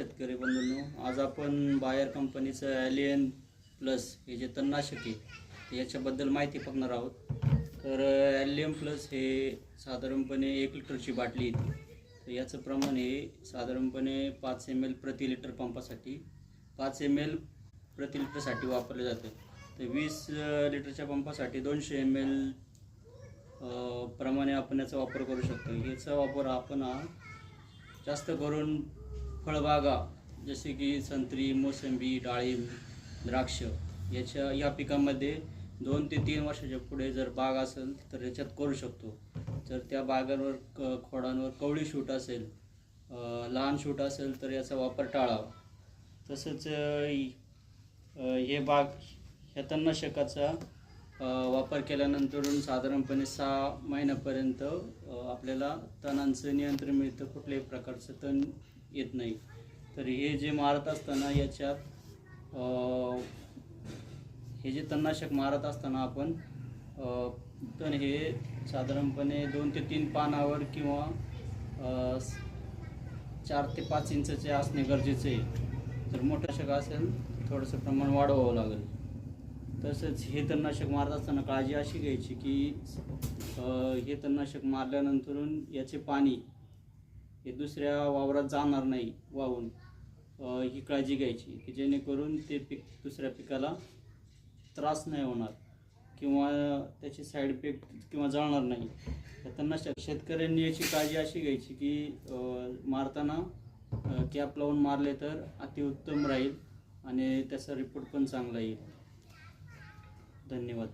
शेतकरी बंधूंनो आज आपण बायर कंपनीचं ॲलियन प्लस हे जे तणनाशक आहे याच्याबद्दल माहिती बघणार आहोत. तर ॲलियन प्लस हे साधारणपणे एक लिटरची बाटली येते तर याचं प्रमाण हे साधारणपणे पाच एम एल प्रति लिटर पंपासाठी पाच एम एल प्रति लिटरसाठी वापरलं जातं. तर वीस लिटरच्या पंपासाठी दोनशे एम एल प्रमाणे आपण याचा वापर करू शकतो. याचा वापर आपण जास्त करून फळबागा जसे की संत्री मोसंबी डाळिंब द्राक्ष याच्या या पिकामध्ये दोन ते तीन वर्षाच्या पुढे जर बाग असेल तर याच्यात करू शकतो. जर त्या बागांवर क खोडांवर कवळी शूट असेल लहान शूट असेल तर याचा वापर टाळावा. तसंच हे बाग ह्या तणनाशकाचा वापर केल्यानंतर साधारणपणे सहा महिन्यापर्यंत आपल्याला तणांचं नियंत्रण मिळतं कुठल्याही प्रकारचं तण येत नाही. तर हे जे मारत असताना याच्यात हे जे तणनाशक मारत असताना आपण तण हे साधारणपणे दोन ते तीन पानावर किंवा चार ते पाच इंचचे असणे गरजेचे आहे. जर मोठं शक असेल थोडंसं प्रमाण वाढवावं लागेल. तसंच हे तणनाशक मारत असताना काळजी अशी घ्यायची की हे तणनाशक मारल्यानंतरून याचे पाणी हे दुसऱ्या वावरात जाणार नाही वाहून. ही काळजी घ्यायची की जेणेकरून ते पीक दुसऱ्या पिकाला त्रास नाही होणार किंवा त्याचे साईड इफेक्ट किंवा जाणार नाही. त्यांना शेतकऱ्यांनी याची काळजी अशी घ्यायची की मारताना कॅप लावून मारले तर अतिउत्तम राहील आणि त्याचा रिपोर्ट पण चांगला येईल. धन्यवाद.